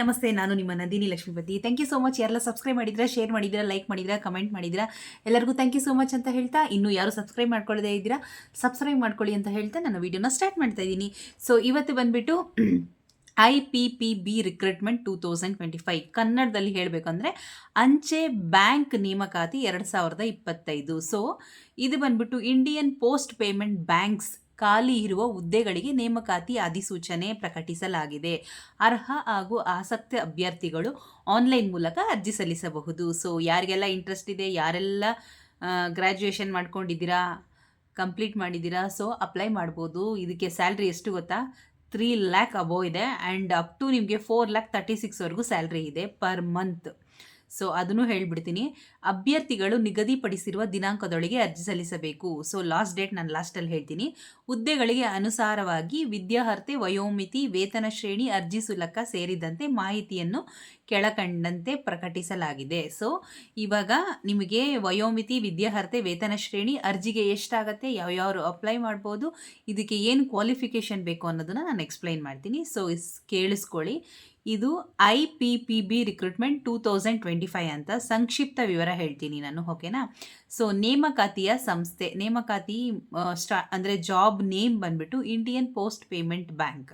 ನಮಸ್ತೆ, ನಾನು ನಿಮ್ಮ Nandini Lakshmipathi. Thank you so much ಯಾರೆಲ್ಲ ಸಬ್ಸ್ಕ್ರೈಬ್ ಮಾಡಿದ್ರೆ ಶೇರ್ ಮಾಡಿದ್ದೀರಾ ಲೈಕ್ ಮಾಡಿದ್ದೀರಾ ಕಮೆಂಟ್ ಮಾಡಿದ್ದೀರಾ, ಎಲ್ಲರಿಗೂ ಥ್ಯಾಂಕ್ ಯು ಸೋ ಮಚ್ ಅಂತ ಹೇಳ್ತಾ ಇನ್ನೂ ಯಾರು ಸಬ್ಸ್ಕ್ರೈಬ್ ಮಾಡ್ಕೊಳ್ಳದೇ ಇದ್ದೀರಾ ಸಬ್ಸ್ಕ್ರೈಬ್ ಮಾಡ್ಕೊಳ್ಳಿ ಅಂತ ಹೇಳ್ತಾ ನಾನು ವಿಡಿಯೋನ ಸ್ಟಾರ್ಟ್ ಮಾಡ್ತಾ ಇದ್ದೀನಿ. ಸೊ ಇವತ್ತು ಬಂದುಬಿಟ್ಟು I P P B recruitment two thousand twenty five ಕನ್ನಡದಲ್ಲಿ ಹೇಳಬೇಕಂದ್ರೆ ಅಂಚೆ ಬ್ಯಾಂಕ್ ನೇಮಕಾತಿ ಎರಡು ಸಾವಿರದ ಇಪ್ಪತ್ತೈದು. ಸೊ ಇದು ಬಂದ್ಬಿಟ್ಟು ಇಂಡಿಯನ್ ಪೋಸ್ಟ್ ಪೇಮೆಂಟ್ ಬ್ಯಾಂಕ್ಸ್ ಖಾಲಿ ಇರುವ ಹುದ್ದೆಗಳಿಗೆ ನೇಮಕಾತಿ ಅಧಿಸೂಚನೆ ಪ್ರಕಟಿಸಲಾಗಿದೆ. ಅರ್ಹ ಹಾಗೂ ಆಸಕ್ತ ಅಭ್ಯರ್ಥಿಗಳು ಆನ್ಲೈನ್ ಮೂಲಕ ಅರ್ಜಿ ಸಲ್ಲಿಸಬಹುದು. ಸೊ, ಯಾರಿಗೆಲ್ಲ ಇಂಟ್ರೆಸ್ಟ್ ಇದೆ, ಯಾರೆಲ್ಲ ಗ್ರ್ಯಾಜುಯೇಷನ್ ಮಾಡ್ಕೊಂಡಿದ್ದೀರಾ ಕಂಪ್ಲೀಟ್ ಮಾಡಿದ್ದೀರಾ, ಸೊ ಅಪ್ಲೈ ಮಾಡ್ಬೋದು. ಇದಕ್ಕೆ ಸ್ಯಾಲ್ರಿ ಎಷ್ಟು ಗೊತ್ತಾ? ತ್ರೀ ಲ್ಯಾಕ್ ಅಬೋವ್ ಇದೆ. ಆ್ಯಂಡ್ ಅಪ್ ಟು ನಿಮಗೆ ಫೋರ್ ಲ್ಯಾಕ್ ತರ್ಟಿ ಸಿಕ್ಸ್ವರೆಗೂ ಸ್ಯಾಲ್ರಿ ಇದೆ ಪರ್ ಮಂತ್ ಸೊ ಅದನ್ನು ಹೇಳ್ಬಿಡ್ತೀನಿ. ಅಭ್ಯರ್ಥಿಗಳು ನಿಗದಿಪಡಿಸಿರುವ ದಿನಾಂಕದೊಳಗೆ ಅರ್ಜಿ ಸಲ್ಲಿಸಬೇಕು. ಸೊ ಲಾಸ್ಟ್ ಡೇಟ್ ನಾನು ಲಾಸ್ಟಲ್ಲಿ ಹೇಳ್ತೀನಿ. ಹುದ್ದೆಗಳಿಗೆ ಅನುಸಾರವಾಗಿ ವಿದ್ಯಾರ್ಹತೆ, ವಯೋಮಿತಿ, ವೇತನ ಶ್ರೇಣಿ, ಅರ್ಜಿ ಸುಲಕ ಸೇರಿದಂತೆ ಮಾಹಿತಿಯನ್ನು ಕೆಳಕಂಡಂತೆ ಪ್ರಕಟಿಸಲಾಗಿದೆ. ಸೊ ಇವಾಗ ನಿಮಗೆ ವಯೋಮಿತಿ, ವಿದ್ಯಾರ್ಹತೆ, ವೇತನ ಶ್ರೇಣಿ ಅರ್ಜಿಗೆ ಎಷ್ಟಾಗತ್ತೆ, ಯಾವ್ಯಾವರು ಅಪ್ಲೈ ಮಾಡ್ಬೋದು, ಇದಕ್ಕೆ ಏನು ಕ್ವಾಲಿಫಿಕೇಷನ್ ಬೇಕು ಅನ್ನೋದನ್ನು ನಾನು ಎಕ್ಸ್ಪ್ಲೈನ್ ಮಾಡ್ತೀನಿ. ಸೊ ಇಸ್ ಕೇಳಿಸ್ಕೊಳ್ಳಿ. ಇದು I P P B recruitment two thousand twenty five ಅಂತ ಸಂಕ್ಷಿಪ್ತ ವಿವರ ಹೇಳ್ತೀನಿ ನಾನು ಓಕೆನಾ ಸೊ ನೇಮಕಾತಿಯ ಸಂಸ್ಥೆ, ನೇಮಕಾತಿ ಸ್ಟಾ, ಅಂದರೆ ಜಾಬ್ ನೇಮ್ ಬಂದ್ಬಿಟ್ಟು ಇಂಡಿಯನ್ ಪೋಸ್ಟ್ ಪೇಮೆಂಟ್ ಬ್ಯಾಂಕ್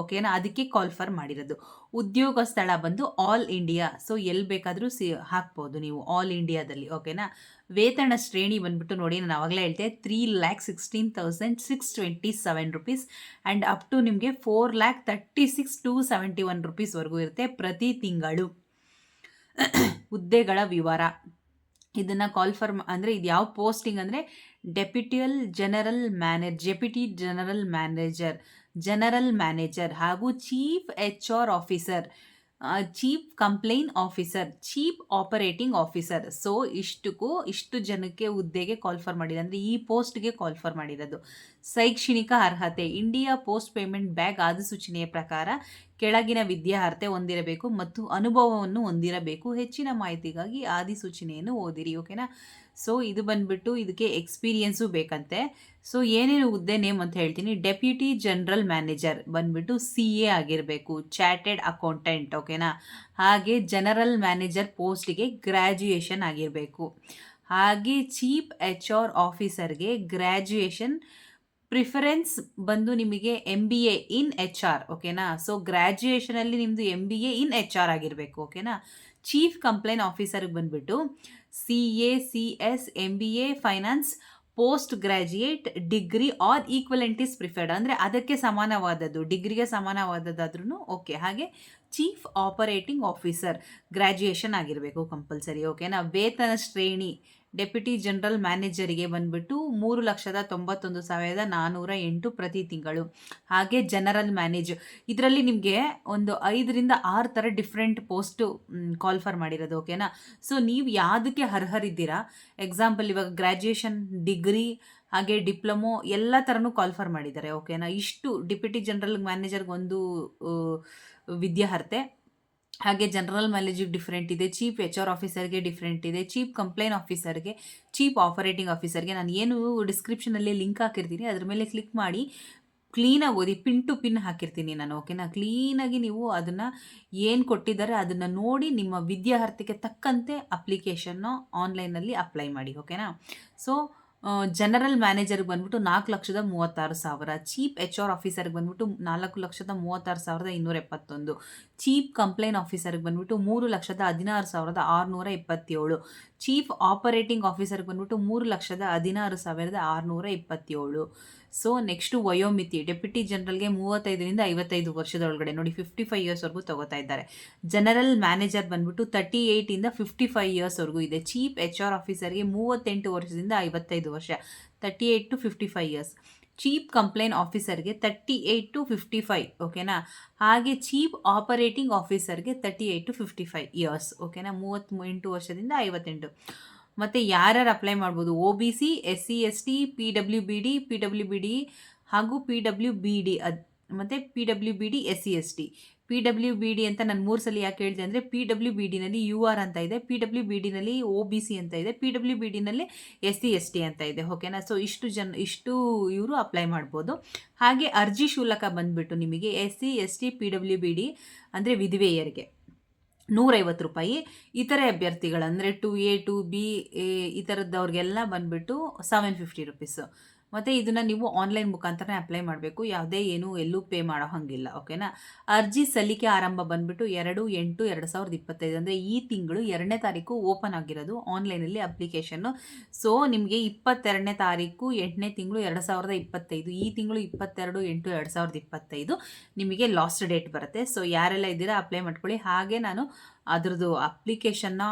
ಓಕೆನಾ ಅದಕ್ಕೆ ಕಾಲ್ ಫಾರ್ ಮಾಡಿರೋದು. ಉದ್ಯೋಗ ಸ್ಥಳ ಬಂದು ಆಲ್ ಇಂಡಿಯಾ ಸೊ ಎಲ್ಲಿ ಬೇಕಾದರೂ ಸಿ, ಹಾಕ್ಬೋದು ನೀವು ಆಲ್ ಇಂಡಿಯಾದಲ್ಲಿ ಓಕೆನಾ ವೇತನ ಶ್ರೇಣಿ ಬಂದ್ಬಿಟ್ಟು ನೋಡಿ, ನಾನು ಆವಾಗಲೇ ಹೇಳ್ತೆ three lakh sixteen thousand six twenty seven rupees and up to ನಿಮಗೆ four lakh thirty six to seventy one ರುಪೀಸ್ವರೆಗೂ ಇರುತ್ತೆ ಪ್ರತಿ ತಿಂಗಳು. ಹುದ್ದೆಗಳ ವಿವರ. ಇದನ್ನು ಕಾಲ್ ಫಾರ್ ಅಂದರೆ ಇದು ಯಾವ ಪೋಸ್ಟಿಂಗ್ ಅಂದರೆ ಡೆಪ್ಯೂಟಿಯಲ್ general manage deputy general manager general manager ಹಾಗೂ chief H R officer chief compliance officer chief operating officer so ಇಷ್ಟಕ್ಕೂ ಇಷ್ಟು ಜನಕ್ಕೆ ಹುದ್ದೆಗೆ ಕಾಲ್ಫರ್ ಮಾಡಿದೆ. ಅಂದರೆ ಈ ಪೋಸ್ಟ್ಗೆ ಕಾಲ್ಫರ್ ಮಾಡಿರೋದು. ಶೈಕ್ಷಣಿಕ ಅರ್ಹತೆ ಇಂಡಿಯಾ ಪೋಸ್ಟ್ ಪೇಮೆಂಟ್ ಬ್ಯಾಗ್ ಆದಿಸೂಚನೆಯ ಪ್ರಕಾರ ಕೆಳಗಿನ ವಿದ್ಯಾರ್ಹತೆ ಹೊಂದಿರಬೇಕು ಮತ್ತು ಅನುಭವವನ್ನು ಹೊಂದಿರಬೇಕು. ಹೆಚ್ಚಿನ ಮಾಹಿತಿಗಾಗಿ ಆದಿಸೂಚನೆಯನ್ನು ಓದಿರಿ ಓಕೆನಾ ಸೊ ಇದು ಬಂದ್ಬಿಟ್ಟು ಇದಕ್ಕೆ ಎಕ್ಸ್ಪೀರಿಯನ್ಸು ಬೇಕಂತೆ. ಸೊ ಏನೇನು ಹುದ್ದೆ ನೇಮ್ ಅಂತ ಹೇಳ್ತೀನಿ. ಡೆಪ್ಯೂಟಿ ಜನರಲ್ ಮ್ಯಾನೇಜರ್ ಬಂದ್ಬಿಟ್ಟು ಸಿ ಎ ಆಗಿರಬೇಕು. ಚಾರ್ಟೆಡ್ ಅಕೌಂಟೆಂಟ್ ಓಕೆನಾ ಹಾಗೆ ಜನರಲ್ ಮ್ಯಾನೇಜರ್ ಪೋಸ್ಟಿಗೆ ಗ್ರ್ಯಾಜುಯೇಷನ್ ಆಗಿರಬೇಕು. ಹಾಗೆ ಚೀಫ್ ಎಚ್ ಆರ್ ಆಫೀಸರ್ಗೆ ಗ್ರ್ಯಾಜುಯೇಷನ್ ಪ್ರಿಫರೆನ್ಸ್ ಬಂದು ನಿಮಗೆ M B A in H R ಓಕೆನಾ ಸೊ ಗ್ರ್ಯಾಜುಯೇಷನಲ್ಲಿ ನಿಮ್ಮದು M B A in H R ಆಗಿರಬೇಕು ಓಕೆನಾ ಚೀಫ್ ಕಂಪ್ಲೇನ್ ಆಫೀಸರ್ಗೆ ಬಂದುಬಿಟ್ಟು C A C S M B A finance post graduate degree or equivalent is preferred ಅಂದರೆ ಅದಕ್ಕೆ ಸಮಾನವಾದದ್ದು ಡಿಗ್ರಿಗೆ ಸಮಾನವಾದದ್ದಾದ್ರೂ ಓಕೆ ಹಾಗೆ ಚೀಫ್ ಆಪರೇಟಿಂಗ್ ಆಫೀಸರ್ ಗ್ರ್ಯಾಜುಯೇಷನ್ ಆಗಿರಬೇಕು ಕಂಪಲ್ಸರಿ ಓಕೆನಾ ವೇತನ ಶ್ರೇಣಿ ಡೆಪ್ಯೂಟಿ ಜನರಲ್ ಮ್ಯಾನೇಜರಿಗೆ ಬಂದ್ಬಿಟ್ಟು ಮೂರು ಲಕ್ಷದ ತೊಂಬತ್ತೊಂದು ಸಾವಿರದ ನಾನ್ನೂರ ಎಂಟು ಪ್ರತಿ ತಿಂಗಳು. ಹಾಗೆ ಜನರಲ್ ಮ್ಯಾನೇಜ್. ಇದರಲ್ಲಿ ನಿಮಗೆ ಒಂದು ಐದರಿಂದ ಆರು ಥರ ಡಿಫ್ರೆಂಟ್ ಪೋಸ್ಟು ಕಾಲ್ ಫರ್ ಮಾಡಿರೋದು, ಓಕೆನಾ? ಸೊ, ನೀವು ಯಾವುದಕ್ಕೆ ಅರ್ಹರಿದ್ದೀರಾ? ಎಕ್ಸಾಂಪಲ್, ಇವಾಗ ಗ್ರ್ಯಾಜುಯೇಷನ್ ಡಿಗ್ರಿ, ಹಾಗೆ ಡಿಪ್ಲೊಮೊ ಎಲ್ಲ ಥರನೂ ಕಾಲ್ ಫರ್ ಮಾಡಿದ್ದಾರೆ, ಓಕೆನಾ? ಇಷ್ಟು ಡಿಪ್ಯೂಟಿ ಜನರಲ್ ಮ್ಯಾನೇಜರ್ಗೆ ಒಂದು ವಿದ್ಯಾರ್ಹತೆ. ಹಾಗೆ ಜನರಲ್ ಮ್ಯಾನೇಜಿಗೆ ಡಿಫ್ರೆಂಟ್ ಇದೆ ಚೀಪ್ ಎಚ್ ಆರ್ ಆಫೀಸರ್ಗೆ ಡಿಫ್ರೆಂಟ್ ಇದೆ ಚೀಪ್ ಕಂಪ್ಲೇನ್ ಆಫೀಸರ್ಗೆ ಚೀಪ್ ಆಪರೇಟಿಂಗ್ ಆಫೀಸರ್ಗೆ ನಾನು ಏನು ಡಿಸ್ಕ್ರಿಪ್ಷನಲ್ಲಿ ಲಿಂಕ್ ಹಾಕಿರ್ತೀನಿ, ಅದ್ರ ಮೇಲೆ ಕ್ಲಿಕ್ ಮಾಡಿ ಕ್ಲೀನಾಗಿ ಓದಿ ಪಿನ್ ಟು ಪಿನ್ ಹಾಕಿರ್ತೀನಿ ನಾನು ಓಕೆನಾ ಕ್ಲೀನಾಗಿ ನೀವು ಅದನ್ನು ಏನು ಕೊಟ್ಟಿದ್ದಾರೆ ಅದನ್ನು ನೋಡಿ ನಿಮ್ಮ ವಿದ್ಯಾರ್ಥಿಗೆ ತಕ್ಕಂತೆ ಅಪ್ಲಿಕೇಶನ್ನು ಆನ್ಲೈನಲ್ಲಿ ಅಪ್ಲೈ ಮಾಡಿ ಓಕೆನಾ ಸೊ ಜನರಲ್ ಮ್ಯಾನೇಜರ್ಗೆ ಬಂದ್ಬಿಟ್ಟು ನಾಲ್ಕು ಲಕ್ಷದ ಮೂವತ್ತಾರು ಸಾವಿರ ಚೀಪ್ ಎಚ್ ಆರ್ ಆಫೀಸರ್ಗೆ ಬಂದ್ಬಿಟ್ಟು ನಾಲ್ಕು ಲಕ್ಷದ ಮೂವತ್ತಾರು ಸಾವಿರದ ಇನ್ನೂರ ಎಪ್ಪತ್ತೊಂದು. ಚೀಫ್ ಕಂಪ್ಲೇನ್ ಆಫೀಸರ್ಗೆ ಬಂದ್ಬಿಟ್ಟು ಮೂರು ಲಕ್ಷದ ಹದಿನಾರು ಸಾವಿರದ ಆರುನೂರ ಇಪ್ಪತ್ತೇಳು. ಚೀಫ್ ಆಪರೇಟಿಂಗ್ ಆಫೀಸರ್ಗೆ ಬಂದ್ಬಿಟ್ಟು ಮೂರು ಲಕ್ಷದ ಹದಿನಾರು ಸಾವಿರದ ಆರುನೂರ ಇಪ್ಪತ್ತೇಳು. ಸೊ, ನೆಕ್ಸ್ಟು ವಯೋಮಿತಿ, ಡೆಪ್ಯೂಟಿ ಜನರಲ್ಗೆ ಮೂವತ್ತೈದರಿಂದ ಐವತ್ತೈದು ವರ್ಷದೊಳಗಡೆ ನೋಡಿ ಫಿಫ್ಟಿ ಫೈವ್ ಇಯರ್ಸ್ವರೆಗೂ ತಗೋತಾ ಇದ್ದಾರೆ. ಜನರಲ್ ಮ್ಯಾನೇಜರ್ ಬಂದ್ಬಿಟ್ಟು ತರ್ಟಿ ಏಯ್ಟಿಂದ ಫಿಫ್ಟಿ ಫೈವ್ ಇಯರ್ಸ್ವರೆಗೂ ಇದೆ. ಚೀಫ್ ಎಚ್ ಆರ್ ಆಫೀಸರ್ಗೆ ಮೂವತ್ತೆಂಟು ವರ್ಷದಿಂದ ಐವತ್ತೈದು ವರ್ಷ thirty eight to fifty five years chief compliance ಆಫೀಸರ್ಗೆ thirty eight to fifty five ಓಕೆನಾ ಹಾಗೆ chief operating ಆಫೀಸರ್ಗೆ thirty eight to fifty five years ಓಕೆನಾ ಮೂವತ್ತೆಂಟು ವರ್ಷದಿಂದ ಐವತ್ತೆಂಟು. ಮತ್ತು ಯಾರ್ಯಾರು ಅಪ್ಲೈ ಮಾಡ್ಬೋದು? O B C S C S T P W B D P W B D ಹಾಗೂ ಪಿ ಡಬ್ಲ್ಯೂ ಬಿ ಡಿ ಅದು, ಮತ್ತು P W B D S C S T P W B D ಅಂತ ನಾನು ಮೂರು ಸಲ ಯಾಕೆ ಹೇಳಿದೆ ಅಂದರೆ ಪಿ ಡಬ್ಲ್ಯೂ ಬಿ ಡಿನಲ್ಲಿ ಯು ಆರ್ ಅಂತ ಇದೆ ಪಿ ಡಬ್ಲ್ಯೂ ಬಿ ಡಿನಲ್ಲಿ ಒ ಬಿ ಸಿ ಅಂತ ಇದೆ ಪಿ ಡಬ್ಲ್ಯೂ ಬಿ ಡಿನಲ್ಲಿ ಎಸ್ ಸಿ ಎಸ್ ಟಿ ಅಂತ ಇದೆ ಓಕೆನಾ ಸೊ ಇಷ್ಟು ಜನ, ಇಷ್ಟು ಇವರು ಅಪ್ಲೈ ಮಾಡ್ಬೋದು. ಹಾಗೆ ಅರ್ಜಿ ಶುಲ್ಕ ಬಂದುಬಿಟ್ಟು ನಿಮಗೆ S C S T P W B D ಅಂದರೆ ವಿಧವೆಯರಿಗೆ ನೂರೈವತ್ತು ರೂಪಾಯಿ. ಇತರೆ ಅಭ್ಯರ್ಥಿಗಳಂದರೆ ಟು ಎ ಟು ಬಿ ಈ ಥರದ್ದವ್ರಿಗೆಲ್ಲ ಬಂದುಬಿಟ್ಟು ಸೆವೆನ್ ಫಿಫ್ಟಿ ರುಪೀಸು ಮತ್ತು ಇದನ್ನು ನೀವು ಆನ್ಲೈನ್ ಮುಖಾಂತರನೇ ಅಪ್ಲೈ ಮಾಡಬೇಕು. ಯಾವುದೇ ಏನು ಎಲ್ಲೂ ಪೇ ಮಾಡೋ ಹಾಗಿಲ್ಲ ಓಕೆನಾ ಅರ್ಜಿ ಸಲ್ಲಿಕೆ ಆರಂಭ ಬಂದುಬಿಟ್ಟು ಎರಡು ಎಂಟು ಎರಡು ಸಾವಿರದ ಇಪ್ಪತ್ತೈದು ಅಂದರೆ ಈ ತಿಂಗಳು ಎರಡನೇ ತಾರೀಕು ಓಪನ್ ಆಗಿರೋದು ಆನ್ಲೈನಲ್ಲಿ ಅಪ್ಲಿಕೇಶನ್ನು ಸೊ ನಿಮಗೆ ಇಪ್ಪತ್ತೆರಡನೇ ತಾರೀಕು, ಎಂಟನೇ ತಿಂಗಳು ಎರಡು ಸಾವಿರದ ಇಪ್ಪತ್ತೈದು, ಈ ತಿಂಗಳು ಇಪ್ಪತ್ತೆರಡು ಎಂಟು ಎರಡು ಸಾವಿರದ ಇಪ್ಪತ್ತೈದು ನಿಮಗೆ ಲಾಸ್ಟ್ ಡೇಟ್ ಬರುತ್ತೆ. ಸೊ ಯಾರೆಲ್ಲ ಇದ್ದೀರಾ ಅಪ್ಲೈ ಮಾಡ್ಕೊಳ್ಳಿ. ಹಾಗೆ ನಾನು ಅದ್ರದ್ದು ಅಪ್ಲಿಕೇಶನ್ನ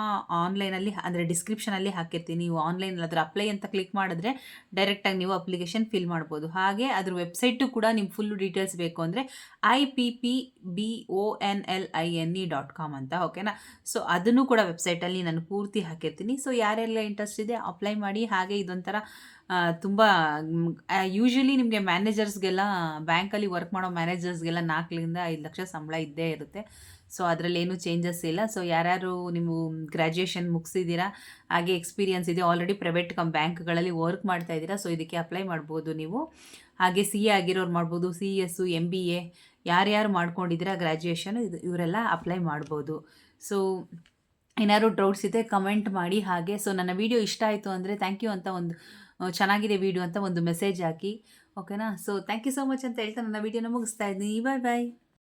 ಆನ್ಲೈನಲ್ಲಿ ಅಂದರೆ ಡಿಸ್ಕ್ರಿಪ್ಷನಲ್ಲಿ ಹಾಕಿರ್ತೀನಿ. ನೀವು ಆನ್ಲೈನಲ್ಲಿ ಅದರ ಅಪ್ಲೈ ಅಂತ ಕ್ಲಿಕ್ ಮಾಡಿದ್ರೆ ಡೈರೆಕ್ಟಾಗಿ ನೀವು ಅಪ್ಲಿಕೇಶನ್ ಫಿಲ್ ಮಾಡ್ಬೋದು. ಹಾಗೆ ಅದ್ರ ವೆಬ್ಸೈಟು ಕೂಡ ನಿಮ್ಮ ಫುಲ್ ಡೀಟೇಲ್ಸ್ ಬೇಕು ಅಂದರೆ I P P B O N L I N E dot com ಅಂತ ಓಕೆನಾ ಸೊ ಅದನ್ನು ಕೂಡ ವೆಬ್ಸೈಟಲ್ಲಿ ನಾನು ಪೂರ್ತಿ ಹಾಕಿರ್ತೀನಿ. ಸೊ ಯಾರೆಲ್ಲ ಇಂಟ್ರೆಸ್ಟ್ ಇದೆ ಅಪ್ಲೈ ಮಾಡಿ. ಹಾಗೆ ಇದೊಂಥರ ತುಂಬ ಯೂಶ್ವಲಿ ನಿಮಗೆ ಮ್ಯಾನೇಜರ್ಸ್ಗೆಲ್ಲ ಬ್ಯಾಂಕಲ್ಲಿ ವರ್ಕ್ ಮಾಡೋ ಮ್ಯಾನೇಜರ್ಸ್ಗೆಲ್ಲ ನಾಲ್ಕರಿಂದ ಐದು ಲಕ್ಷ ಸಂಬಳ ಇದ್ದೇ ಇರುತ್ತೆ. ಸೊ ಅದರಲ್ಲಿ ಏನೂ ಚೇಂಜಸ್ ಇಲ್ಲ. ಸೊ ಯಾರ್ಯಾರು ನೀವು ಗ್ರ್ಯಾಜುಯೇಷನ್ ಮುಗಿಸಿದ್ದೀರಾ ಹಾಗೆ ಎಕ್ಸ್ಪೀರಿಯನ್ಸ್ ಇದೆ ಆಲ್ರೆಡಿ ಪ್ರೈವೇಟ್ ಕಮ್ ಬ್ಯಾಂಕ್ಗಳಲ್ಲಿ ವರ್ಕ್ ಮಾಡ್ತಾ ಇದ್ದೀರಾ ಸೊ ಇದಕ್ಕೆ ಅಪ್ಲೈ ಮಾಡ್ಬೋದು ನೀವು. ಹಾಗೆ ಸಿ ಎ ಆಗಿರೋರು ಮಾಡ್ಬೋದು C S M B A ಯಾರ್ಯಾರು ಮಾಡ್ಕೊಂಡಿದ್ದೀರಾ ಗ್ರ್ಯಾಜುಯೇಷನ್ ಇದು ಇವರೆಲ್ಲ ಅಪ್ಲೈ ಮಾಡ್ಬೋದು. ಸೊ ಏನಾದ್ರು ಡೌಟ್ಸ್ ಇದೆ ಕಮೆಂಟ್ ಮಾಡಿ ಹಾಗೆ. ಸೊ ನನ್ನ ವೀಡಿಯೋ ಇಷ್ಟ ಆಯಿತು ಅಂದರೆ ಥ್ಯಾಂಕ್ ಯು ಅಂತ ಒಂದು ಚೆನ್ನಾಗಿದೆ ವೀಡಿಯೋ ಅಂತ ಒಂದು ಮೆಸೇಜ್ ಹಾಕಿ. ಓಕೆನಾ so thank you so much ಅಂತ ಹೇಳ್ತಾ ನನ್ನ ವೀಡಿಯೋನ ಮುಗಿಸ್ತಾ ಇದ್ದೀನಿ. ಬಾಯ್ ಬಾಯ್